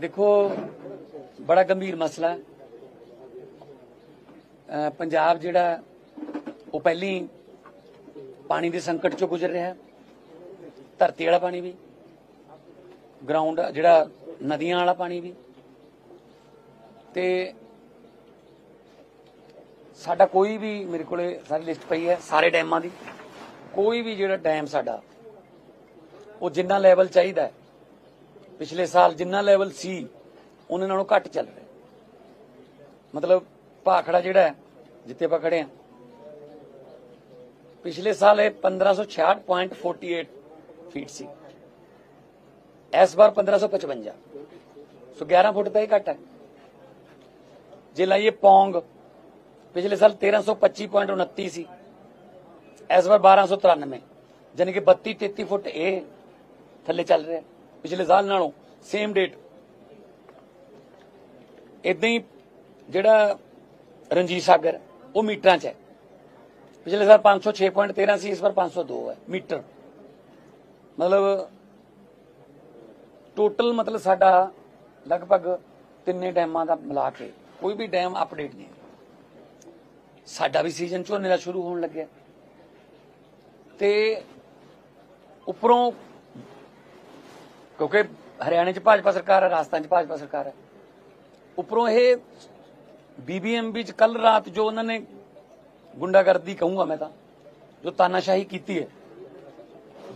ਦੇਖੋ, ਬੜਾ ਗੰਭੀਰ ਮਸਲਾ ਹੈ। ਪੰਜਾਬ ਜਿਹੜਾ, ਉਹ ਪਹਿਲੀ ਪਾਣੀ ਦੇ ਸੰਕਟ ਚੋਂ ਗੁਜ਼ਰ ਰਿਹਾ ਹੈ। ਧਰਤੀ ਵਾਲਾ ਪਾਣੀ ਵੀ ਗਰਾਊਂਡ ਜਿਹੜਾ ਨਦੀਆਂ ਵਾਲਾ ਪਾਣੀ ਵੀ। ਤੇ ਸਾਡਾ ਕੋਈ ਵੀ, ਮੇਰੇ ਕੋਲੇ ਸਾਰੀ ਲਿਸਟ ਪਈ ਹੈ, ਸਾਰੇ ਡੈਮਾਂ ਦੀ। ਕੋਈ ਵੀ ਜਿਹੜਾ ਡੈਮ ਸਾਡਾ, ਉਹ ਜਿੰਨਾ ਲੈਵਲ ਚਾਹੀਦਾ ਹੈ ਪਿਛਲੇ ਸਾਲ ਜਿੰਨਾ ਲੈਵਲ ਸੀ, ਉਹਨਾਂ ਨਾਲੋਂ ਘੱਟ ਚੱਲ ਰਿਹਾ। ਮਤਲਬ ਭਾਖੜਾ ਜਿਹੜਾ ਹੈ, ਜਿੱਥੇ ਆਪਾਂ ਖੜੇ ਆ ਪਿਛਲੇ ਸਾਲ ਇਹ 1566.48 ਫੀਟ ਸੀ। ਇਸ ਵਾਰ 1555 ਸੋ 11 ਫੁੱਟ ਤਾਂ ਹੀ ਘੱਟ ਹੈ। ਜੇ ਲਾਈਏ ਪੌਂਗ, ਪਿਛਲੇ ਸਾਲ 1325.29 ਸੀ ਇਸ ਵਾਰ 1293 ਯਾਨੀ ਕਿ 32 33 ਫੁੱਟ ਇਹ ਥੱਲੇ ਚੱਲ ਰਿਹਾ। ਪਿਛਲੇ ਸਾਲ ਨਾਲੋਂ ਸੇਮ ਡੇਟ ਇਦਾਂ ਹੀ ਜਿਹੜਾ ਰਣਜੀਤ ਸਾਗਰ, ਉਹ ਮੀਟਰਾਂ 'ਚ ਹੈ। ਪਿਛਲੇ ਸਾਲ 506.13 ਸੀ ਇਸ ਵਾਰ 502 ਹੈ, ਮੀਟਰ। ਮਤਲਬ ਟੋਟਲ ਮਤਲਬ ਸਾਡਾ ਲਗਭਗ ਤਿੰਨੇ ਡੈਮਾਂ ਦਾ ਮਿਲਾ ਕੇ ਕੋਈ ਵੀ ਡੈਮ ਅਪਡੇਟ ਨਹੀਂ ਸਾਡਾ ਵੀ ਸੀਜ਼ਨ ਝੋਨੇ ਦਾ ਸ਼ੁਰੂ ਹੋਣ ਲੱਗਿਆ। ਤੇ ਉੱਪਰੋਂ ਕਿਉਂਕਿ ਹਰਿਆਣੇ 'ਚ ਭਾਜਪਾ ਸਰਕਾਰ ਹੈ, ਰਾਜਸਥਾਨ 'ਚ ਭਾਜਪਾ ਸਰਕਾਰ ਹੈ। ਉੱਪਰੋਂ ਇਹ ਬੀਬੀਐਮਬੀ 'ਚ ਕੱਲ ਰਾਤ ਜੋ ਉਹਨਾਂ ਨੇ ਗੁੰਡਾਗਰਦੀ ਕਹੂੰਗਾ ਮੈਂ ਤਾਂ, ਜੋ ਤਾਨਾਸ਼ਾਹੀ ਕੀਤੀ ਹੈ।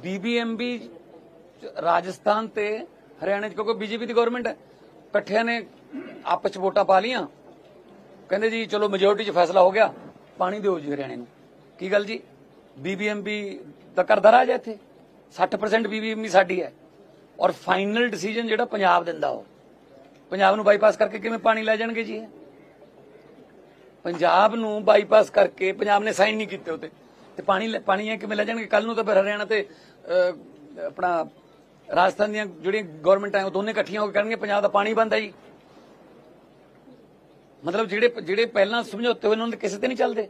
ਬੀਬੀਐਮਬੀ ਰਾਜਸਥਾਨ ਤੇ ਹਰਿਆਣੇ 'ਚ, ਕਿਉਂਕਿ ਬੀਜੇਪੀ ਦੀ ਗਵਰਨਮੈਂਟ ਹੈ, ਇਕੱਠਿਆਂ ਨੇ ਆਪਸ 'ਚ ਵੋਟਾਂ ਪਾ ਲੀਆਂ ਕਹਿੰਦੇ ਜੀ, ਚਲੋ ਮੈਜੋਰਟੀ 'ਚ ਫੈਸਲਾ ਹੋ ਗਿਆ, ਪਾਣੀ ਦਿਓ ਜੀ ਹਰਿਆਣੇ ਨੂੰ। ਕੀ ਗੱਲ ਜੀ? ਬੀਬੀਐਮਬੀ ਦਾ ਕਰਦਾ ਰਾਜ ਹੈ ਇੱਥੇ। 60% ਬੀਬੀਐਮਬੀ ਸਾਡੀ ਹੈ। ਔਰ ਫਾਈਨਲ ਡਿਸੀਜਨ ਜਿਹੜਾ ਪੰਜਾਬ ਦਿੰਦਾ ਉਹ। ਪੰਜਾਬ ਨੂੰ ਬਾਈਪਾਸ ਕਰਕੇ ਕਿਵੇਂ ਪਾਣੀ ਲੈ ਜਾਣਗੇ ਜੀ ਪੰਜਾਬ ਨੂੰ ਬਾਈਪਾਸ ਕਰਕੇ ਪੰਜਾਬ ਨੇ ਸਾਈਨ ਨਹੀਂ ਕੀਤੇ ਉਤੇ। ਤੇ ਪਾਣੀ ਪਾਣੀ ਹੈ ਕਿਵੇਂ ਲੈ ਜਾਣਗੇ? ਕੱਲ ਨੂੰ ਤਾਂ ਫਿਰ ਹਰਿਆਣਾ ਤੇ ਆਪਣਾ ਰਾਜਸਥਾਨ ਦੀਆਂ ਜਿਹੜੀਆਂ ਗਵਰਨਮੈਂਟਾਂ ਉਹ ਦੋਨੇ ਇਕੱਠੀਆਂ ਹੋ ਕੇ ਕਹਿਣਗੇ ਪੰਜਾਬ ਦਾ ਪਾਣੀ ਬੰਦ ਹੈ ਜੀ। ਮਤਲਬ ਜਿਹੜੇ ਜਿਹੜੇ ਪਹਿਲਾਂ ਸਮਝੌਤੇ ਹੋਏ ਉਹਨਾਂ ਦੇ ਕਿਸੇ ਤੇ ਨਹੀਂ ਚੱਲਦੇ।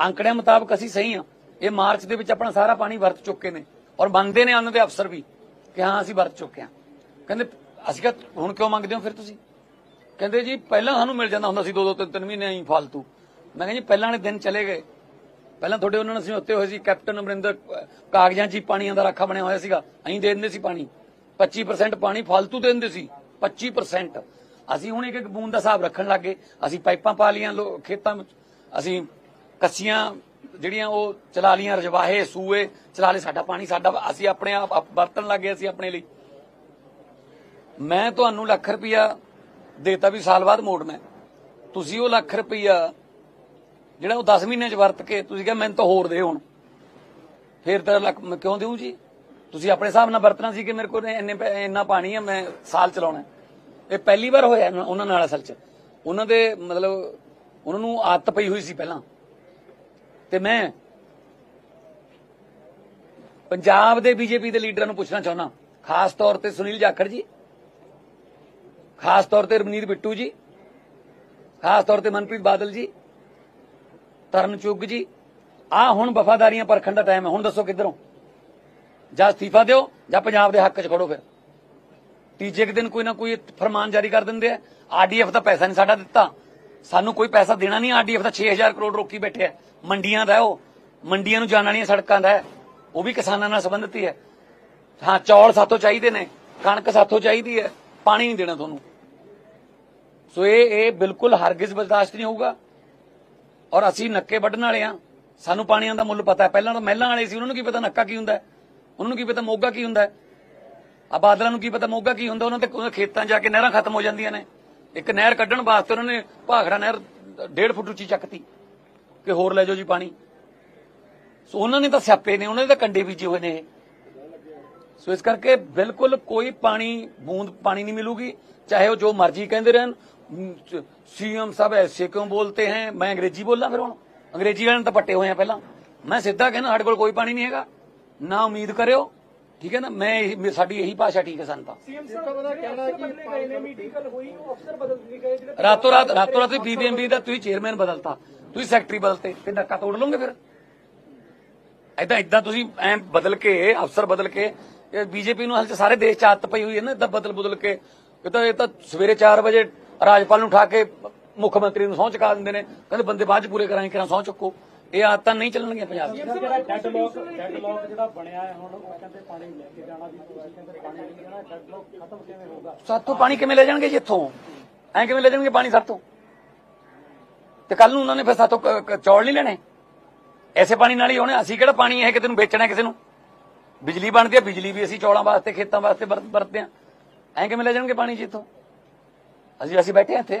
ਅੰਕੜਿਆਂ ਮੁਤਾਬਕ ਅਸੀਂ ਸਹੀ ਆ। ਇਹ ਮਾਰਚ ਦੇ ਵਿੱਚ ਆਪਣਾ ਸਾਰਾ ਪਾਣੀ ਵਰਤ ਚੁੱਕੇ ਨੇ। ਔਰ ਮੰਨਦੇ ਨੇ ਉਹਨਾਂ ਦੇ ਅਫਸਰ ਵੀ। ਕਿ ਹਾਂ, ਅਸੀਂ ਵਰਤ ਚੁੱਕੇ ਹਾਂ। ਕਹਿੰਦੇ, ਅਸੀਂ ਕਿਹਾ, ਹੁਣ ਕਿਉਂ ਮੰਗਦੇ ਹੋ ਫਿਰ ਤੁਸੀਂ? ਕਹਿੰਦੇ ਜੀ, ਪਹਿਲਾਂ ਸਾਨੂੰ ਮਿਲ ਜਾਂਦਾ ਹੁੰਦਾ ਸੀ ਦੋ ਦੋ ਤਿੰਨ ਤਿੰਨ ਮਹੀਨੇ ਹੀ ਫालतू ਮੈਂ ਕਹਿੰਦਾ ਪਹਿਲਾਂ ਵਾਲੇ ਦਿਨ ਚਲੇ ਗਏ। ਪਹਿਲਾਂ ਤੁਹਾਡੇ ਉਹਨਾਂ ਨੇ ਅਸੀਂ ਹੋਏ ਸੀ, ਕੈਪਟਨ ਅਮਰਿੰਦਰ ਕਾਗਜ਼ਾਂ 'ਚ ਹੀ ਪਾਣੀਆਂ ਦਾ ਰਾਖਾ ਬਣਿਆ ਹੋਇਆ ਸੀਗਾ। ਅਸੀਂ ਦੇ ਦਿੰਦੇ ਸੀ ਪਾਣੀ। 25% ਪਾਣੀ ਫालतू ਦੇ ਦਿੰਦੇ ਸੀ। 25% ਅਸੀਂ ਹੁਣ ਇੱਕ ਇੱਕ ਬੂੰਦ ਦਾ ਹਿਸਾਬ ਰੱਖਣ ਲੱਗੇ ਅਸੀਂ ਪਾਈਪਾਂ ਪਾ ਲਈਆਂ ਖੇਤਾਂ ਵਿੱਚ। ਅਸੀਂ ਕੱਸੀਆਂ ਜਿਹੜੀਆਂ ਉਹ ਚਲਾ ਲੀਆਂ ਰਜਵਾਹੇ, ਸੂਏ, ਚਲਾ ਲਏ ਸਾਡਾ ਪਾਣੀ, ਸਾਡਾ ਅਸੀਂ ਆਪਣੇ ਆਪ ਆਪ ਵਰਤਣ ਲੱਗੇ ਅਸੀਂ ਆਪਣੇ ਲਈ। ਮੈਂ ਤੁਹਾਨੂੰ ਲੱਖ ਰੁਪਇਆ ਦੇਤਾ ਵੀ ਸਾਲ ਬਾਅਦ ਮੋੜ ਮੈਂ ਤੁਸੀਂ ਉਹ ਲੱਖ ਰੁਪਇਆ ਜਿਹੜਾ ਉਹ 10 ਮਹੀਨੇ ਚ ਵਰਤ ਕੇ ਤੁਸੀਂ ਕਿਹਾ ਮੈਨੂੰ ਤਾਂ ਹੋਰ ਦੇ ਹੁਣ। ਫਿਰ ਤਾਂ ਲੱਖ ਮੈਂ ਕਿਉਂ ਦੇਉਂ ਜੀ? ਤੁਸੀਂ ਆਪਣੇ ਹਿਸਾਬ ਨਾਲ ਵਰਤਣਾ ਸੀ ਕਿ ਮੇਰੇ ਕੋਲ ਇੰਨੇ ਇੰਨਾ ਪਾਣੀ ਹੈ, ਮੈਂ ਸਾਲ ਚਲਾਉਣਾ ਇਹ ਪਹਿਲੀ ਵਾਰ ਹੋਇਆ ਉਹਨਾਂ ਨਾਲ ਅਸਲ ਚ। ਉਹਨਾਂ ਦੇ ਮਤਲਬ ਉਹਨਾਂ ਨੂੰ ਆਦਤ ਪਈ ਹੋਈ ਸੀ ਪਹਿਲਾਂ। ਤੇ ਮੈਂ ਪੰਜਾਬ ਦੇ ਬੀਜੇਪੀ ਦੇ ਲੀਡਰਾਂ ਨੂੰ ਪੁੱਛਣਾ ਚਾਹੁੰਦਾ। ਖਾਸ ਤੌਰ ਤੇ ਸੁਨੀਲ ਜਾਖੜ ਜੀ, ਖਾਸ ਤੌਰ ਤੇ ਰਮਨੀਤ ਬਿੱਟੂ ਜੀ, ਖਾਸ ਤੌਰ ਤੇ ਮਨਪ੍ਰੀਤ ਬਾਦਲ ਜੀ, ਤਰਨ ਚੁੱਗ ਜੀ ਆ ਹੁਣ ਵਫਾਦਾਰੀਆਂ ਪਰਖਣ ਦਾ ਟਾਈਮ ਹੈ। ਹੁਣ ਦੱਸੋ ਕਿੱਧਰੋਂ? ਜਾਂ ਅਸਤੀਫਾ ਦਿਓ, ਜਾਂ ਪੰਜਾਬ ਦੇ ਹੱਕ 'ਚ ਖੜੋ ਫਿਰ। ਤੀਜੇ ਕੁ ਦਿਨ ਕੋਈ ਨਾ ਕੋਈ ਫਰਮਾਨ ਜਾਰੀ ਕਰ ਦਿੰਦੇ ਆ। ਆਰਡੀਐਫ ਦਾ ਪੈਸਾ ਨਹੀਂ ਸਾਡਾ ਦਿੱਤਾ। ਸਾਨੂੰ ਕੋਈ ਪੈਸਾ ਦੇਣਾ ਨਹੀਂ ਆਰਡੀਐਫ ਦਾ 6000 ਕਰੋੜ ਰੋਕੀ ਬੈਠੇ ਆ। ਮੰਡੀਆਂ ਦਾ ਉਹ। ਮੰਡੀਆਂ ਨੂੰ ਜਾਣ ਵਾਲੀਆਂ ਸੜਕਾਂ ਦਾ ਉਹ ਵੀ ਕਿਸਾਨਾਂ ਨਾਲ ਸੰਬੰਧਿਤ ਹੀ ਹੈ। ਹਾਂ, ਚੌਲ ਸਾਥੋਂ ਚਾਹੀਦੇ ਨੇ, ਕਣਕ ਸਾਥੋਂ ਚਾਹੀਦੀ ਹੈ, ਪਾਣੀ ਨਹੀਂ ਦੇਣਾ ਤੁਹਾਨੂੰ। ਸੋ ਇਹ ਇਹ ਬਿਲਕੁਲ ਹਰਗਿਜ਼ ਬਰਦਾਸ਼ਤ ਨਹੀਂ ਹੋਊਗਾ। ਔਰ ਅਸੀਂ ਨੱਕੇ ਵੱਢਣ ਵਾਲੇ ਆ ਸਾਨੂੰ ਪਾਣੀਆਂ ਦਾ ਮੁੱਲ ਪਤਾ ਹੈ। ਪਹਿਲਾਂ ਤਾਂ ਮਹਿਲਾਂ ਵਾਲੇ ਸੀ, ਉਹਨਾਂ ਨੂੰ ਕੀ ਪਤਾ ਨੱਕਾ ਕੀ ਹੁੰਦਾ ਹੈ? ਉਹਨਾਂ ਨੂੰ ਕੀ ਪਤਾ ਮੋਗਾ ਕੀ ਹੁੰਦਾ ਹੈ? ਆ ਬਾਦਲਾਂ ਨੂੰ ਕੀ ਪਤਾ ਮੋਗਾ ਕੀ ਹੁੰਦਾ? ਉਹਨਾਂ ਤੇ ਖੇਤਾਂ ਜਾ ਕੇ ਨਹਿਰਾਂ ਖਤਮ ਹੋ ਜਾਂਦੀਆਂ ਨੇ। ਇੱਕ ਨਹਿਰ ਕੱਢਣ ਵਾਸਤੇ ਉਹਨਾਂ ਨੇ ਭਾਖੜਾ ਨਹਿਰ 1.5 ਫੁੱਟ ਉੱਚੀ ਚੱਕਤੀ ਕਿ ਹੋਰ ਲੈ ਜਾਓ ਜੀ ਪਾਣੀ। ਸੋ ਉਹਨਾਂ ਨੇ ਤਾਂ ਸਿਆਪੇ ਨੇ, ਉਹਨਾਂ ਦੇ ਤਾਂ ਕੰਡੇ ਬੀਜੇ ਹੋਏ ਨੇ ਇਹ। ਸੋ ਇਸ ਕਰਕੇ ਬਿਲਕੁਲ ਕੋਈ ਪਾਣੀ, ਬੂੰਦ ਪਾਣੀ ਨਹੀਂ ਮਿਲੂਗੀ, ਚਾਹੇ ਉਹ ਜੋ ਮਰਜ਼ੀ ਕਹਿੰਦੇ ਰਹਿਣ। ਸੀਐਮ ਸਾਹਿਬ ਐਸੇ ਕਿਉਂ ਬੋਲਤੇ ਹੈ? ਮੈਂ ਅੰਗਰੇਜ਼ੀ ਬੋਲਾਂ ਫਿਰ ਹੁਣ। ਅੰਗਰੇਜ਼ੀ ਵਾਲਿਆਂ ਨੂੰ ਤਾਂ ਪੱਟੇ ਹੋਏ ਆ ਪਹਿਲਾਂ। ਮੈਂ ਸਿੱਧਾ ਕਹਿੰਦਾ, ਸਾਡੇ ਕੋਲ ਕੋਈ ਪਾਣੀ ਨਹੀਂ ਹੈਗਾ। ਨਾ ਉਮੀਦ ਕਰਿਓ। ਠੀਕ ਹੈ ਨਾ? ਮੈਂ ਸਾਡੀ ਇਹੀ ਭਾਸ਼ਾ ਠੀਕ ਹੈ ਸਾਨੂੰ ਤਾਂ। ਸੀਐਮ ਸਾਹਿਬ ਦਾ ਕਹਿਣਾ ਹੈ ਕਿ ਗਏ ਨੇ ਮੀਟਿੰਗ ਕੱਲ ਹੋਈ ਉਹ ਅਫਸਰ ਬਦਲ ਨਹੀਂ ਗਏ ਜਿਹੜੇ ਰਾਤੋਂ ਰਾਤ ਰਾਤੋਂ ਰਾਤ ਬੀਬੀਐਮਬੀ ਦਾ ਤੁਸੀਂ ਚੇਅਰਮੈਨ ਬਦਲਤਾ। ਤੁਸੀਂ ਸੈਕਟਰੀ ਬਦਲਤੇ ਤੇ ਨੱਕਾ ਤੋੜ ਲਓਗੇ ਫਿਰ? ਐਦਾਂ ਇਦਾਂ ਤੁਸੀਂ ਐ ਬਦਲ ਕੇ ਅਫਸਰ ਬਦਲ ਕੇ ਬੀਜੇਪੀ ਨੂੰ ਹਾਲ ਚ ਸਾਰੇ ਦੇਸ਼ ਚ ਆਦਤ ਪਈ ਹੋਈ ਹੈ ਨਾ ਇਦਾਂ ਬਦਲ ਬਦਲ ਕੇ। ਇਹ ਤਾਂ ਇਹ ਤਾਂ ਸਵੇਰੇ 4 ਵਜੇ ਰਾਜਪਾਲ ਨੂੰ ਉਠਾ ਕੇ ਮੁੱਖ ਮੰਤਰੀ ਨੂੰ ਸਹੁੰ ਚੁਕਾ ਦਿੰਦੇ ਨੇ। ਕਹਿੰਦੇ ਬੰਦੇ ਬਾਅਦ ਚ ਪੂਰੇ ਕਰਾਂਗੇ ਕਿਰਾਂ ਸਹੁੰ ਚੁੱਕੋ। ਇਹ ਆਦਤਾਂ ਨਹੀਂ ਚੱਲਣਗੀਆਂ ਪੰਜਾਬ 'ਚ ਜਿਹੜਾ ਡੈਡ ਲੋਕ ਡੈਡ ਲੋਕ ਜਿਹੜਾ ਬਣਿਆ ਹੈ ਹੁਣ ਉਹ ਕਹਿੰਦੇ ਪਾਣੀ ਲੈ ਕੇ ਜਾਣਾ ਵੀ ਕਹਿੰਦੇ ਪਾਣੀ ਨਹੀਂ ਜਾਣਾ ਡੈਡ ਲੋਕ ਖਤਮ ਕਿਵੇਂ ਹੋਊਗਾ? ਸਾਤੋਂ ਪਾਣੀ ਕਿਵੇਂ ਲੈ ਜਾਣਗੇ ਜੀ ਇੱਥੋਂ? ਐਂ ਕਿਵੇਂ ਲੈ ਜਾਣਗੇ ਪਾਣੀ ਸਾਤੋਂ ਤੇ ਕੱਲ ਨੂੰ ਉਹਨਾਂ ਨੇ ਫਿਰ ਕ- ਚੌਲ ਨਹੀਂ ਲੈਣੇ? ਐਸੇ ਪਾਣੀ ਨਾਲ ਹੀ ਹੋਣੇ। ਅਸੀਂ ਕਿਹੜਾ ਪਾਣੀ ਇਹ ਕਿਸੇ ਨੂੰ ਵੇਚਣਾ ਕਿਸੇ ਨੂੰ? ਬਿਜਲੀ ਬਣਦੀ ਹੈ ਬਿਜਲੀ ਵੀ ਅਸੀਂ ਚੌਲਾਂ ਵਾਸਤੇ ਖੇਤਾਂ ਵਾਸਤੇ ਵਰਤ- ਵਰਤਦੇ ਆ ਐਂ ਕਿਵੇਂ ਲੈ ਜਾਣਗੇ ਪਾਣੀ ਜੀ ਇੱਥੋਂ? ਅਸੀਂ ਅਸੀਂ ਬੈਠੇ ਇੱਥੇ।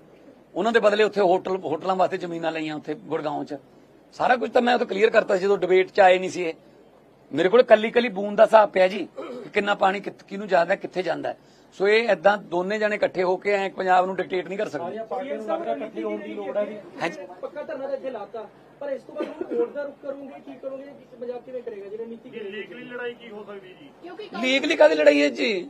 ਉਹਨਾਂ ਦੇ ਬਦਲੇ ਉੱਥੇ ਹੋਟਲ ਹੋਟਲਾਂ ਵਾਸਤੇ ਜ਼ਮੀਨਾਂ ਲਈਆਂ ਉੱਥੇ ਗੁੜਗਾਉਂ 'ਚ। ਸਾਰਾ ਕੁਝ ਤਾਂ ਮੈਂ ਉਹ ਤੋਂ ਕਲੀਅਰ ਕਰਤਾ ਸੀ ਜਦੋਂ ਡਿਬੇਟ 'ਚ ਆਏ ਨਹੀਂ ਸੀ ਇਹ। ਮੇਰੇ ਕੋਲ ਕੱਲੀ ਕੱਲੀ ਬੂੰਦ ਦਾ ਹਿਸਾਬ ਪਿਆ ਜੀ ਕਿ ਕਿੰਨਾ ਪਾਣੀ ਕਿਹਨੂੰ ਜਾਂਦਾ ਕਿੱਥੇ ਜਾਂਦਾ। ਸੋ ਇਹ ਐਦਾਂ ਦੋਨੇ ਜਣੇ ਇਕੱਠੇ ਹੋ ਕੇ ਐ ਪੰਜਾਬ ਨੂੰ ਡਿਕਟੇਟ ਨਹੀਂ ਕਰ ਸਕਦੇ। ਸਾਰੀਆਂ ਪਾਰਟੀਆਂ ਨੂੰ ਲੱਗਦਾ ਇਕੱਠੀ ਹੋਣ ਦੀ ਲੋੜ ਹੈ ਜੀ। ਹਾਂਜੀ। ਪੱਕਾ ਧਰਨਾ ਤਾਂ ਇੱਥੇ ਲਾਤਾ। ਪਰ ਇਸ ਤੋਂ ਬਾਅਦ ਹੁਣ ਵੋਟ ਦਾ ਰੁਕ ਕਰੋਗੇ ਕੀ ਕਰੋਗੇ ਪੰਜਾਬ ਕਿਵੇਂ ਕਰੇਗਾ? ਜਿਹੜਾ ਨੀਤੀ ਕਿਉਂਕਿ ਲੀਗਲੀ ਕਾਦੀ ਲੜਾਈ ਹੈ ਜੀ?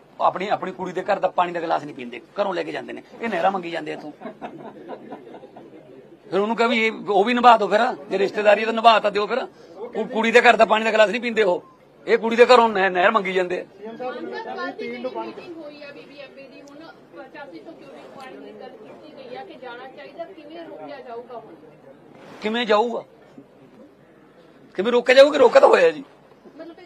ਆਪਣੀ ਆਪਣੀ ਕੁੜੀ ਦੇ ਘਰ ਦਾ ਪਾਣੀ ਦਾ ਗਲਾਸ ਨਹੀਂ ਪੀਂਦੇ ਘਰੋਂ ਲੈ ਕੇ ਜਾਂਦੇ ਨੇ। ਇਹ ਨਹਿਰਾ ਮੰਗੀ ਜਾਂਦੇ ਇੱਥੋਂ। ਫਿਰ ਉਹਨੂੰ ਕਹ ਵੀ ਇਹ ਉਹ ਵੀ ਨਿਭਾ ਦਿਓ ਫਿਰ ਜੇ ਰਿਸ਼ਤੇਦਾਰੀ ਤਾਂ ਨਿਭਾ ਤਾਂ ਦਿਓ ਫਿਰ। ਉਹ ਕੁੜੀ ਦੇ ਘਰ ਦਾ ਪਾਣੀ ਦਾ ਗਲਾਸ ਨਹੀਂ ਪੀਂਦੇ ਉਹ। ਇਹ ਕੁੜੀ ਦੇ ਘਰੋਂ ਨਹਿ- ਨਹਿਰ ਮੰਗੀ ਜਾਂਦੇ ਆ। ਸੰਸਦ ਕੱਲ ਦੀ ਜਿਹੜੀ ਮੀਟਿੰਗ ਹੋਈ ਆ ਬੀਬੀਐਮਬੀ ਦੀ ਹੁਣ 85 ਤੋਂ ਕਿਊਬਿਕ ਪੁਆਇੰਟ ਦੀ ਗੱਲ ਕੀਤੀ ਗਈ ਆ ਕਿ ਜਾਣਾ ਚਾਹੀਦਾ ਕਿਵੇਂ ਰੋਕਿਆ ਜਾਊਗਾ ਹੁਣ? ਕਿਵੇਂ ਜਾਊਗਾ? ਕਿਵੇਂ ਰੋਕਿਆ ਜਾਊਗਾ ਕਿ ਰੋਕਾ ਤਾਂ ਹੋਇਆ ਜੀ।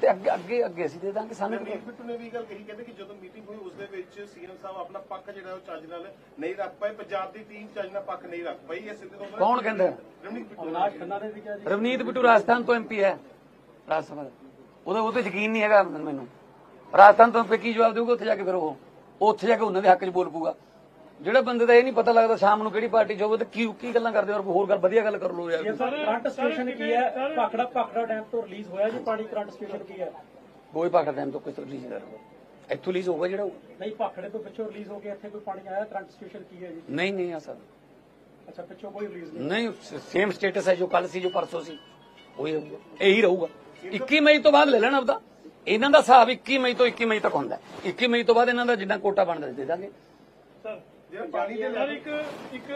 ਤੇ ਅੱਗੇ ਅੱਗੇ ਅੱਗੇ ਅਸੀਂ ਦੇ ਦਾਂਗੇ ਸਾਨੂੰ ਰਣਜੀਤ ਬਿੱਟੂ ਨੇ ਵੀ ਗੱਲ ਕਹੀ ਕਹਿੰਦੇ ਕਿ ਜਦੋਂ ਮੀਟਿੰਗ ਹੋਈ ਉਸ ਦੇ ਵਿੱਚ ਸੀਐਮ ਸਾਹਿਬ ਆਪਣਾ ਪੱਖ ਜਿਹੜਾ ਉਹ ਚੱਜ ਨਾਲ ਨਹੀਂ ਰੱਖ ਪਾਏ। ਪੰਜਾਬ ਦੀ ਟੀਮ ਚੱਜ ਨਾਲ ਪੱਖ ਨਹੀਂ ਰੱਖ ਪਾਈ। ਇਹ ਸਿੱਧੇ ਤੌਰ ਤੇ ਕੌਣ ਕਹਿੰਦਾ? ਰਣਜੀਤ ਬਿੱਟੂ ਖੰਨਾ ਨੇ ਵੀ ਕਿਹਾ ਜੀ ਰਵਨੀਤ ਬਿੱਟੂ ਰਾਜਸਥਾਨ ਤੋਂ ਐਮਪੀ ਹੈ ਰਾਜ ਸਭਾ ਦਾ ਉਹਦਾ ਉਹ ਤੇ ਯਕੀਨ ਨਹੀਂ ਹੈਗਾ ਮੈਨੂੰ। ਰਾਜਸਥਾਨ ਤੋਂ ਫਿਰ ਕੀ ਜਵਾਬ ਦੇਊਗਾ? ਉੱਥੇ ਜਾ ਕੇ ਫਿਰ ਉਹ ਉਹ ਉੱਥੇ ਜਾ ਕੇ ਉਹਨਾਂ ਦੇ ਹੱਕ 'ਚ ਬੋਲ ਪੂਗਾ ਜਿਹੜਾ ਬੰਦੇ ਦਾ ਇਹ ਨਹੀਂ ਪਤਾ ਲੱਗਦਾ ਸ਼ਾਮ ਨੂੰ ਕਿਹੜੀ ਪਾਰਟੀ ਹੋਵੇ ਤੇ ਕੀ ਕੀ ਗੱਲਾਂ ਕਰਦੇ ਔਰ ਹੋਰ ਗੱਲ ਵਧੀਆ ਗੱਲ ਕਰ ਲੋ ਯਾਰ। ਸੀਐਮ ਸਾਹਿਬ ਕਰੰਟ ਸਟੇਸ਼ਨ ਕੀ ਹੈ? ਭਾਖੜਾ ਭਾਖੜਾ ਡੈਮ ਤੋਂ ਰਿਲੀਜ਼ ਹੋਇਆ ਜੀ ਪਾਣੀ ਕਰੰਟ ਸਟੇਸ਼ਨ ਕੀ ਹੈ? ਕੋਈ ਪਾਕੜ ਟਾਈਮ ਤੋਂ ਕੋਈ ਰਿਲੀਜ਼ ਨਹੀਂ ਕਰਦਾ ਇੱਥੋਂ ਰਿਲੀਜ਼ ਹੋਊਗਾ ਜਿਹੜਾ। ਨਹੀਂ ਭਾਖੜੇ ਤੋਂ ਪਿੱਛੋਂ ਰਿਲੀਜ਼ ਹੋ ਕੇ ਇੱਥੇ ਕੋਈ ਪਾਣੀ ਆਇਆ ਕਰੰਟ ਸਟੇਸ਼ਨ ਕੀ ਹੈ ਜੀ? ਨਹੀਂ ਨਹੀਂ ਆ ਸਰ। ਅੱਛਾ ਪਿੱਛੋਂ ਕੋਈ ਰਿਲੀਜ਼ ਨਹੀਂ ਨਹੀਂ ਸੇਮ ਸਟੇਟਸ ਹੈ ਜੋ ਕੱਲ ਸੀ ਜੋ ਪਰਸੋਂ ਸੀ। ਉਹੀ ਰਹੂਗਾ ਇਹੀ ਰਹੂਗਾ। 21 ਮਈ ਤੋਂ ਬਾਅਦ ਲੈ ਲੈਣਾ ਆਪਦਾ ਇਹਨਾਂ ਦਾ ਹਿਸਾਬ 21 ਮਈ ਤੋਂ 21 ਮਈ ਤੱਕ ਹੁੰਦਾ ਹੈ। 21 ਮਈ ਤੋਂ ਬਾਅਦ ਇਹਨਾਂ ਦਾ ਜਿੰਨਾ ਕੋਟਾ ਬਣਦਾ ਦੇ ਦਾਂਗੇ। ਜਿਹੜਾ ਪਾਣੀ ਦੇ ਸਰ ਇੱਕ ਇੱਕ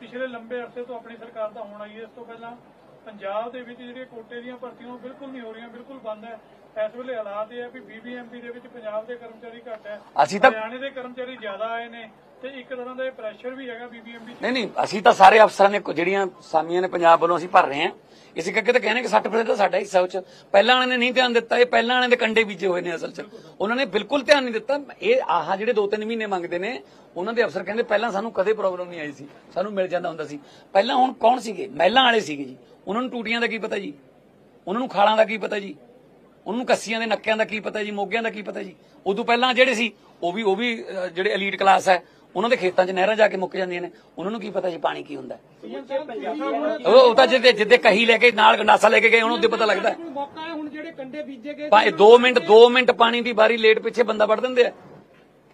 ਪਿਛਲੇ ਲੰਬੇ ਅਰਸੇ ਤੋਂ ਆਪਣੀ ਸਰਕਾਰ ਦਾ ਹੋਣਾ ਹੀ ਹੈ। ਇਸ ਤੋਂ ਪਹਿਲਾਂ ਪੰਜਾਬ ਦੇ ਵਿੱਚ ਜਿਹੜੀਆਂ ਕੋਟੇ ਦੀਆਂ ਭਰਤੀਆਂ ਉਹ ਬਿਲਕੁਲ ਨਹੀਂ ਹੋ ਰਹੀਆਂ ਬਿਲਕੁਲ ਬੰਦ ਹੈ। ਇਸ ਵੇਲੇ ਹਾਲਾਤ ਇਹ ਆ ਵੀ ਬੀਬੀਐਮਪੀ ਦੇ ਵਿੱਚ ਪੰਜਾਬ ਦੇ ਕਰਮਚਾਰੀ ਘੱਟ ਹੈ ਅਸੀਂ ਤਾਂ- ਹਰਿਆਣੇ ਦੇ ਕਰਮਚਾਰੀ ਜ਼ਿਆਦਾ ਆਏ ਨੇ ਤੇ ਇੱਕ ਤਰ੍ਹਾਂ ਦਾ ਇਹ ਪ੍ਰੈਸ਼ਰ ਵੀ ਹੈਗਾ ਬੀਬੀਐਮਪੀ ਨਹੀਂ ਨਹੀਂ ਅਸੀਂ ਤਾਂ ਸਾਰੇ ਅਫਸਰਾਂ ਨੇ ਜਿਹੜੀਆਂ ਸਾਮੀਆਂ ਨੇ ਪੰਜਾਬ ਵੱਲੋਂ ਅਸੀਂ ਭਰ ਰਹੇ ਹਾਂ। ਇਸੇ ਕਰਕੇ ਤਾਂ ਕਹਿੰਦੇ ਕਿ 60% ਤਾਂ ਸਾਡਾ ਹਿੱਸਾ ਉਹ ਚ ਪਹਿਲਾਂ ਵਾਲਿਆਂ ਨੇ ਨਹੀਂ ਧਿਆਨ ਦਿੱਤਾ ਇਹ ਪਹਿਲਾਂ ਵਾਲਿਆਂ ਦੇ ਕੰਡੇ ਬੀਜੇ ਹੋਏ ਨੇ ਅਸਲ ਚ। ਉਹਨਾਂ ਨੇ ਬਿਲਕੁਲ ਧਿਆਨ ਨਹੀਂ ਦਿੱਤਾ। ਇਹ ਆਹ ਜਿਹੜੇ 2-3 ਮਹੀਨੇ ਮੰਗਦੇ ਨੇ ਉਹਨਾਂ ਦੇ ਅਫਸਰ ਕਹਿੰਦੇ ਪਹਿਲਾਂ ਸਾਨੂੰ ਕਦੇ ਪ੍ਰੋਬਲਮ ਨਹੀਂ ਆਈ ਸੀ। ਸਾਨੂੰ ਮਿਲ ਜਾਂਦਾ ਹੁੰਦਾ ਸੀ। ਪਹਿਲਾਂ ਹੁਣ ਕੌਣ ਸੀਗੇ? ਮਹਿਲਾਂ ਵਾਲੇ ਸੀਗੇ ਜੀ। ਉਹਨਾਂ ਨੂੰ ਟੂਟੀਆਂ ਦਾ ਕੀ ਪਤਾ ਜੀ? ਉਹਨਾਂ ਨੂੰ ਖਾਲਾਂ ਦਾ ਕੀ ਪਤਾ ਜੀ? ਉਹਨਾਂ ਕੱਸੀਆਂ ਦੇ ਨੱਕਿਆਂ ਦਾ ਕੀ ਪਤਾ ਜੀ ਮੋਗਿਆਂ ਦਾ ਕੀ ਪਤਾ ਜੀ ਉਦੋਂ ਪਹਿਲਾਂ ਜਿਹੜੇ ਸੀ ਉਹ ਵੀ ਉਹ ਵੀ ਜਿਹੜੇ ਐਲੀਟ ਕਲਾਸ ਹੈ ਉਹਨਾਂ ਦੇ ਖੇਤਾਂ 'ਚ ਨਹਿਰਾਂ ਜਾ ਕੇ ਮੁੱਕ ਜਾਂਦੀਆਂ ਨੇ ਉਹਨਾਂ ਨੂੰ ਕੀ ਪਤਾ ਜੀ ਪਾਣੀ ਕੀ ਹੁੰਦਾ। ਉਹ ਉਹ ਤਾਂ ਜਿੱਦੇ ਜਿੱਦੇ ਕਹੀ ਲੈ ਕੇ ਨਾਲ ਗੰਡਾਸਾ ਲੈ ਕੇ ਗਏ ਉਹਨੂੰ ਉਹਦੇ ਪਤਾ ਲੱਗਦਾ। ਮੌਕਾ ਹੈ ਹੁਣ ਜਿਹੜੇ ਕੰਡੇ ਬੀਜੇ ਗਏ ਭਾਵੇਂ 2 ਮਿੰਟ 2 ਮਿੰਟ ਪਾਣੀ ਦੀ ਬਾਰੀ ਲੇਟ ਪਿੱਛੇ ਬੰਦਾ ਵੜ ਦਿੰਦੇ ਆ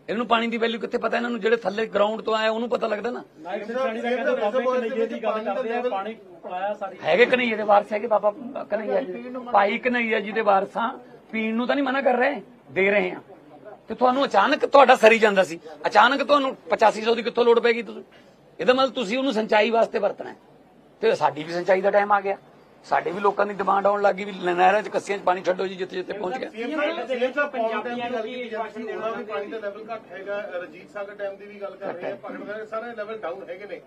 ਇਹਨੂੰ ਪਾਣੀ ਦੀ ਵੈਲਿਊ ਕਿੱਥੇ ਪਤਾ ਇਹਨਾਂ ਨੂੰ? ਜਿਹੜੇ ਥੱਲੇ ਗਰਾਊਂਡ ਤੋਂ ਆਏ ਉਹਨੂੰ ਪਤਾ ਲੱਗਦਾ ਨਾ। ਸਿੰਘ ਸੈਣੀ ਦਾ ਕਹਿੰਦੇ ਬਾਬੇ ਕਨਈਏ ਦੀ ਗੱਲ ਕਰਦੇ ਆ ਪਾਣੀ ਪੜਾਇਆ ਸਾਰੀ। ਹੈਗੇ ਕਨਈਏ ਦੇ ਵਾਰਸ ਹੈਗੇ ਬਾਬਾ ਕਨਈਆ ਜੀ। ਭਾਈ ਕਨਈਆ ਜੀ ਦੇ ਵਾਰਸਾਂ। ਪੀਣ ਨੂੰ ਤਾਂ ਨਹੀਂ ਮਨਾ ਕਰ ਰਹੇ? ਦੇ ਰਹੇ ਆ। ਤੇ ਤੁਹਾਨੂੰ ਅਚਾਨਕ ਤੁਹਾਡਾ ਸਰੀ ਜਾਂਦਾ ਸੀ। ਅਚਾਨਕ ਤੁਹਾਨੂੰ 8500 ਦੀ ਕਿੱਥੋਂ ਲੋੜ ਪੈਗੀ ਤੁਸੀਂ? ਇਹਦਾ ਮਤਲਬ ਤੁਸੀਂ ਉਹਨੂੰ ਸਿੰਚਾਈ ਵਾਸਤੇ ਵਰਤਣਾ ਹੈ। ਤੇ ਸਾਡੀ ਵੀ ਸਿੰਚਾਈ ਦਾ ਟਾਈਮ ਆ ਗਿਆ। ਸਾਡੇ ਵੀ ਲੋਕਾਂ ਦੀ ਡਿਮਾਂਡ ਆਉਣ ਲੱਗੀ ਵੀ ਨਹਿਰਾਂ 'ਚ ਕੱਸੀਆਂ 'ਚ ਪਾਣੀ ਛੱਡੋ ਜੀ ਜਿੱਥੇ ਜਿੱਥੇ ਪਹੁੰਚ ਗਿਆ। ਸੀਐਮ ਸੀਐਮ ਵੀ ਪਾਣੀ ਦਾ ਲੈਵਲ ਘੱਟ ਹੈਗਾ ਰਜੀਤ ਸਾਗਰ ਡੈਮ ਦੀ ਵੀ ਗੱਲ ਕਰ ਰਹੇ ਆ ਭਗਤ ਦੇ ਸਾਰੇ ਲੈਵਲ ਡਾਊਨ ਹੈਗੇ ਨੇ।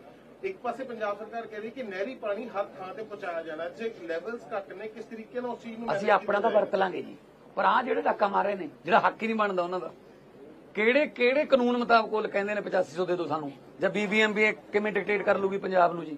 ਇੱਕ ਪਾਸੇ ਪੰਜਾਬ ਸਰਕਾਰ ਕਹਿ ਰਹੀ ਕਿ ਨਹਿਰੀ ਪਾਣੀ ਹਰ ਥਾਂ ਤੇ ਪਹੁੰਚਾਇਆ ਜਾਣਾ ਜੇ ਲੈਵਲਸ ਘੱਟ ਨੇ ਕਿਸ ਤਰੀਕੇ ਨਾਲ ਉਸ ਚੀਜ਼ ਨੂੰ ਅਸੀਂ ਆਪਣਾ ਤਾਂ ਵਰਤ ਲਾਂਗੇ ਜੀ। ਪਰ ਆ ਜਿਹੜੇ ਧੱਕਾ ਮਾਰੇ ਨੇ ਜਿਹੜਾ ਹੱਕ ਹੀ ਨਹੀਂ ਬਣਦਾ ਉਹਨਾਂ ਦਾ। ਕਿਹੜੇ ਕਿਹੜੇ ਕਾਨੂੰਨ ਮੁਤਾਬਕ ਉਹ ਕਹਿੰਦੇ ਨੇ 8500 ਦੇ ਦਿਓ ਸਾਨੂੰ? ਜਾਂ ਬੀਬੀਐਮਬੀ ਕਿਵੇਂ ਡਿਕਟੇਟ ਕਰ ਲੂਗੀ ਪੰਜਾਬ ਨੂੰ ਜੀ?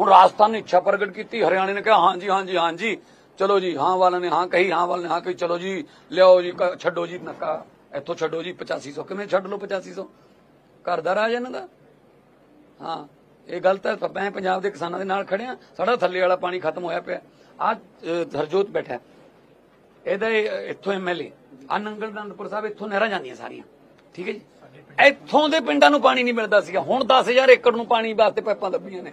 ਹੁਣ ਰਾਜਸਥਾਨ ਨੇ ਇੱਛਾ ਪ੍ਰਗਟ ਕੀਤੀ, ਹਰਿਆਣੇ ਨੇ ਕਿਹਾ ਹਾਂਜੀ ਹਾਂਜੀ ਹਾਂਜੀ ਚਲੋ ਜੀ, ਹਾਂ ਵਾਲਿਆਂ ਨੇ ਹਾਂ ਕਹੀ, ਹਾਂ ਵਾਲਿਆਂ ਨੇ ਹਾਂ ਕਹੀ, ਚਲੋ ਜੀ, ਲਿਆਓ ਜੀ ਛੱਡੋ ਜੀ, ਨੱਕਾ। ਇੱਥੋਂ ਛੱਡੋ ਜੀ 8500 ਕਿਵੇਂ ਛੱਡ ਲਓ 8500 ਘਰ ਦਾ ਰਾਜ ਇਹਨਾਂ ਦਾ? ਹਾਂ, ਇਹ ਗਲਤ ਹੈ, ਮੈਂ ਪੰਜਾਬ ਦੇ ਕਿਸਾਨਾਂ ਦੇ ਨਾਲ ਖੜਿਆ, ਸਾਡਾ ਥੱਲੇ ਵਾਲਾ ਪਾਣੀ ਖਤਮ ਹੋਇਆ ਪਿਆ। ਆ ਹਰਜੋਤ ਬੈਠਾ। ਹੈ। ਇਹਦਾ ਇਹ- ਇੱਥੋਂ ਐਮਐਲਏ ਆ ਨੰਗਲ ਦੰਦਪੁਰ ਸਾਹਿਬ, ਇੱਥੋਂ ਨਹਿਰਾਂ ਜਾਂਦੀਆਂ ਸਾਰੀਆਂ। ਠੀਕ ਹੈ ਜੀ? ਇੱਥੋਂ ਦੇ ਪਿੰਡਾਂ ਨੂੰ ਪਾਣੀ ਨਹੀਂ ਮਿਲਦਾ ਸੀਗਾ। ਹੁਣ 10000 ਏਕੜ ਨੂੰ ਪਾਣੀ ਵਾਸਤੇ ਪਾਈਪਾਂ ਲੱਭੀਆਂ ਨੇ।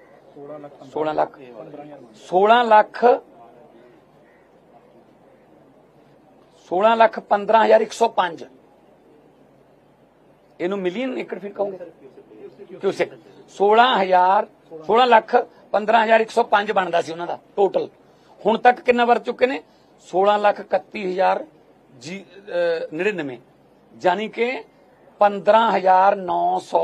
16 ਲੱਖ 16 ਲੱਖ। 16 ਲੱਖ 15105 ਇਹਨੂੰ ਮਿਲੀਅਨ ਏਕੜ ਫਿਰ ਕਹੋਗੇ? ਕਿਊਸੈਕ 16000 16 ਲੱਖ 15105 ਬਣਦਾ ਸੀ ਉਹਨਾਂ ਦਾ ਟੋਟਲ ਹੁਣ ਤੱਕ ਕਿੰਨਾ ਵਰ ਚੁੱਕੇ ਨੇ? 16 ਲੱਖ 31000 ਜੀ ਅਹ, 99 ਯਾਨੀ ਕਿ 15900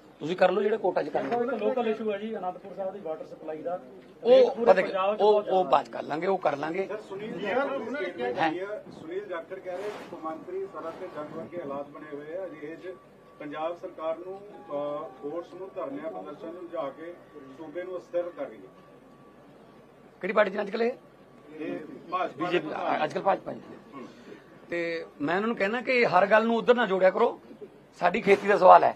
ਤੁਸੀਂ ਕਰ ਲਓ ਜਿਹੜੇ ਕੋਰਟਾਂ 'ਚ ਕਰਨਾ ਲੋਕਲ ਇਸ਼ੂ ਹੈ ਜੀ ਅਨੰਦਪੁਰ ਸਾਹਿਬ ਦੀ ਵਾਟਰ ਸਪਲਾਈ ਦਾ। ਉਹ ਪੂਰੇ ਪਤਾ ਕੀ- ਉਹ ਉਹ ਬਾਤ ਕਰ ਲਾਂਗੇ ਉਹ ਕਰ ਲਾਂਗੇ। ਸੁਨੀਲ ਜਾਖੜ ਉਹਨਾਂ ਨੇ ਕਿਹਾ ਜੀ ਸੁਨੀਲ ਜਾਖੜ ਕਹਿ ਰਹੇ ਮੁੱਖ ਮੰਤਰੀ ਸਰਹੱਦ ਤੇ ਜੰਗ ਵਰਗੇ ਹਾਲਾਤ ਬਣੇ ਹੋਏ ਆ। ਅਜਿਹੇ ਚ ਪੰਜਾਬ ਸਰਕਾਰ ਨੂੰ ਫੋਰਸ ਨੂੰ ਧਰਨਿਆਂ ਪ੍ਰਦਰਸ਼ਨ ਨੂੰ ਲਿਜਾ ਕੇ ਸੂਬੇ ਨੂੰ ਅਸਥਿਰ ਕਰ ਰਹੀ ਹੈ। ਕਿਹੜੀ ਪਾਰਟੀ ਚ ਅੱਜ ਕੱਲ੍ਹ ਇਹ? ਇਹ ਭਾਜਪਾ ਬੀਜੇਪੀ ਅੱਜ ਕੱਲ੍ਹ ਭਾਜਪਾ ਜੀ। ਤੇ ਮੈਂ ਉਹਨਾਂ ਨੂੰ ਕਹਿਣਾ ਕਿ ਹਰ ਗੱਲ ਨੂੰ ਉਧਰ ਨਾ ਜੋੜਿਆ ਕਰੋ। ਸਾਡੀ ਖੇਤੀ ਦਾ ਸਵਾਲ ਹੈ।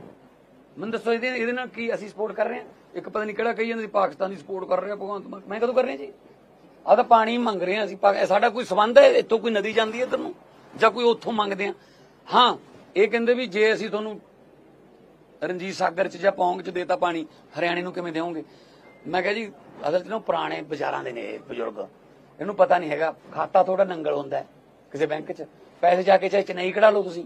ਮੈਨੂੰ ਦੱਸੋ, ਇਹਦੇ ਇਹਦੇ ਨਾਲ ਕੀ ਅਸੀਂ ਸਪੋਰਟ ਕਰ ਰਹੇ ਹਾਂ? ਇੱਕ ਪਤਾ ਨਹੀਂ ਕਿਹੜਾ ਕਹੀ ਜਾਂਦਾ ਸੀ, ਪਾਕਿਸਤਾਨ ਦੀ ਸਪੋਰਟ ਕਰ ਰਹੇ ਰਿਹਾ ਭਗਵੰਤ ਮਾਨ। ਮੈਂ ਕਦੋਂ ਕਰ ਰਿਹਾ ਜੀ? ਆਹ ਤਾਂ ਪਾਣੀ ਮੰਗ ਰਹੇ ਹਾਂ ਅਸੀਂ ਸਾਡਾ ਕੋਈ ਸੰਬੰਧ ਹੈ? ਇੱਥੋਂ ਕੋਈ ਨਦੀ ਜਾਂਦੀ ਹੈ ਇੱਧਰ ਨੂੰ? ਜਾਂ ਕੋਈ ਉੱਥੋਂ ਮੰਗਦੇ ਆ? ਹਾਂ, ਇਹ ਕਹਿੰਦੇ ਵੀ ਜੇ ਅਸੀਂ ਤੁਹਾਨੂੰ ਰਣਜੀਤ ਸਾਗਰ ਚ ਜਾਂ ਪੌਂਗ ਚ ਦੇਤਾ ਪਾਣੀ, ਹਰਿਆਣੇ ਨੂੰ ਕਿਵੇਂ ਦੇਵੋਗੇ ਮੈਂ ਕਿਹਾ ਜੀ, ਅਸਲ ਚ ਨਾ ਪੁਰਾਣੇ ਬਾਜ਼ਾਰਾਂ ਦੇ ਨੇ ਇਹ ਬਜ਼ੁਰਗ। ਇਹਨੂੰ ਪਤਾ ਨਹੀਂ ਹੈਗਾ। ਖਾਤਾ ਥੋੜਾ ਨੰਗਲ ਹੁੰਦਾ ਕਿਸੇ ਬੈਂਕ ਚ। ਪੈਸੇ ਜਾ ਕੇ ਚਾਹੇ ਚੇਨਈ ਕਢਾ ਲਓ ਤੁਸੀਂ।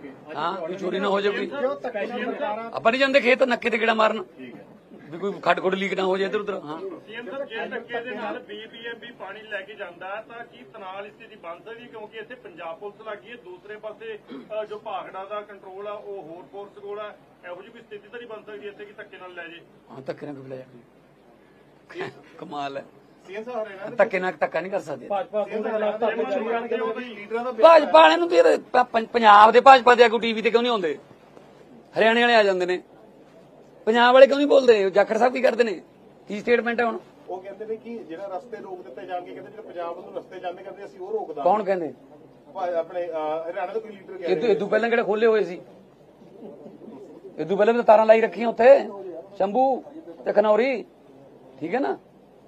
ਹੈ। ਕੋਈ ਚੋਰੀ ਨਾ ਹੋ ਜਾਵੇ ਆਪਾਂ ਨਹੀਂ ਜਾਂਦੇ ਖੇਤ ਨੱਕੇ ਤੇ ਗੇੜਾ ਮਾਰਨ। ਵੀ ਕੋਈ ਖੱਡ ਖੁੱਡ ਲੀਕ ਨਾ ਹੋ ਜਾਏ ਇੱਧਰ ਉੱਧਰ ਹਾਂ। ਸੀਐਮ ਜੇ ਧੱਕੇ ਦੇ ਨਾਲ ਬੀਬੀਐਮਬੀ ਪਾਣੀ ਲੈ ਕੇ ਜਾਂਦਾ ਤਾਂ ਕੀ ਤਨਾਲ ਸਥਿਤੀ ਬਣ ਸਕਦੀ ਹੈ? ਕਿਉਂਕਿ ਇੱਥੇ ਪੰਜਾਬ ਪੁਲਿਸ ਲੱਗੀ ਹੈ। ਦੂਸਰੇ ਪਾਸੇ ਜੋ ਭਾਖੜਾ ਦਾ ਕੰਟਰੋਲ ਆ ਉਹ ਹੋਰ ਫੋਰਸ ਕੋਲ ਆ। ਇਹੋ ਜਿਹੀ ਕੋਈ ਸਥਿਤੀ ਤਾਂ ਨਹੀਂ ਬਣ ਸਕਦੀ ਇੱਥੇ ਕਿ ਧੱਕੇ ਨਾਲ ਲੈ ਜੇ? ਹਾਂ ਧੱਕੇ ਨਾਲ ਕਿਵੇਂ ਲੈ ਜਾ ਕਮਾਲ ਹੈ। ਸੀਐਮ ਸਾਹਿਬ ਹਰਿਆਣਾ ਦੇ ਧੱਕੇ ਨਾਲ ਧੱਕਾ ਨਹੀਂ ਕਰ ਸਕਦੇ। ਭਾਜਪਾ ਦੇ ਖਿਲਾਫ ਤਾਂ ਆਪੇ ਜਾਰੀ ਰਹਿਣਗੇ ਲੀਡਰਾਂ ਦਾ ਭਾਜਪਾ ਵਾਲਿਆਂ ਨੂੰ ਵੀ ਇਹਦੇ ਪ- ਪ- ਪੰਜਾਬ ਦੇ ਭਾਜਪਾ ਦੇ ਆਗੂ ਟੀਵੀ ਤੇ ਕਿਉਂ ਨਹੀਂ ਆਉਂਦੇ? ਹਰਿਆਣੇ ਵਾਲੇ ਆ ਜਾਂਦੇ ਨੇ। ਪੰਜਾਬ ਵਾਲੇ ਕਿਉਂ ਨਹੀਂ ਬੋਲਦੇ? ਜਾਖੜ ਸਾਹਿਬ ਕੀ ਕਰਦੇ ਨੇ? ਕੀ ਸਟੇਟਮੈਂਟ ਹੈ ਹੁਣ? ਉਹ ਕਹਿੰਦੇ ਨੇ ਕਿ ਜਿਹੜਾ ਰਸਤੇ ਰੋਕ ਦਿੱਤੇ ਜਾਣਗੇ ਕਹਿੰਦੇ ਜਿਹੜੇ ਪੰਜਾਬ ਵੱਲੋਂ ਰਸਤੇ ਜਾਂਦੇ ਕਹਿੰਦੇ ਅਸੀਂ ਉਹ ਰੋਕ ਦਾਂਗੇ ਕੌਣ ਕਹਿੰਦੇ? ਆਪਣੇ ਅਹ, ਹਰਿਆਣਾ ਦਾ ਕੋਈ ਲੀਡਰ ਕਹਿ ਇਦੋਂ ਇਦੋਂ ਪਹਿਲਾਂ ਕਿਹੜੇ ਖੋਲੇ ਹੋਏ ਸੀ? ਇਦੋਂ ਪਹਿਲਾਂ ਵੀ ਤਾਂ ਤਾਰਾਂ ਲਾਈ ਰੱਖੀਆਂ ਉੱਥੇ। ਸ਼ੰਭੂ ਤੇ ਖਨੌਰੀ। ਠੀਕ ਹੈ ਨਾ?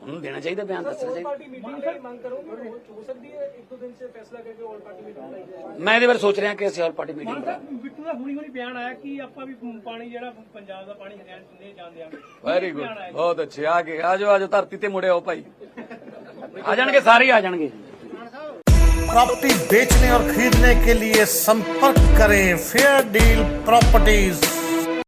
ਉਹਨੂੰ ਦੇਣਾ ਚਾਹੀਦਾ ਬਿਆਨ ਦੱਸਣਾ ਚਾਹੀਦਾ ਪਾਰਟੀ ਮੀਟਿੰਗ ਲਈ ਮੰਗ ਕਰੋਗੇ ਹੋ ਸਕਦੀ ਹੈ ਇੱਕ ਦੋ ਦਿਨ ਸੇ ਫੈਸਲਾ ਕਰਕੇ ਆਲ ਪਾਰਟੀ ਮੀਟਿੰਗ ਬੁਲਾਈ ਜਾਏ ਮੈਂ ਇਹਦੇ ਬਾਰੇ ਸੋਚ ਰਿਹਾ ਕਿ ਅਸੀਂ ਆਲ ਪਾਰਟੀ ਮੀਟਿੰਗ ਕਰਾਂਗੇ ਬਿੱਟੂ ਦਾ ਹੁਣੀ ਹੁਣੀ ਬਿਆਨ ਆਇਆ ਕਿ ਆਪਾਂ ਵੀ ਪਾਣੀ ਜਿਹੜਾ ਪੰਜਾਬ ਦਾ ਪਾਣੀ ਹਰਿਆਣਾ ਚ ਨਹੀਂ ਜਾਣ ਦਿਆਂਗੇ ਵੈਰੀ ਗੁੱਡ ਬਹੁਤ ਅੱਛੇ ਆ ਗਏ ਆ ਜਾਓ ਆ ਜਾਓ ਧਰਤੀ ਤੇ ਮੁੜੇ ਆਓ ਭਾਈ ਆ ਜਾਣਗੇ ਸਾਰੇ ਹੀ ਆ ਜਾਣਗੇ प्रॉपर्टी बेचने और खरीदने के लिए संपर्क करें फेयर डील प्रॉपर्टीज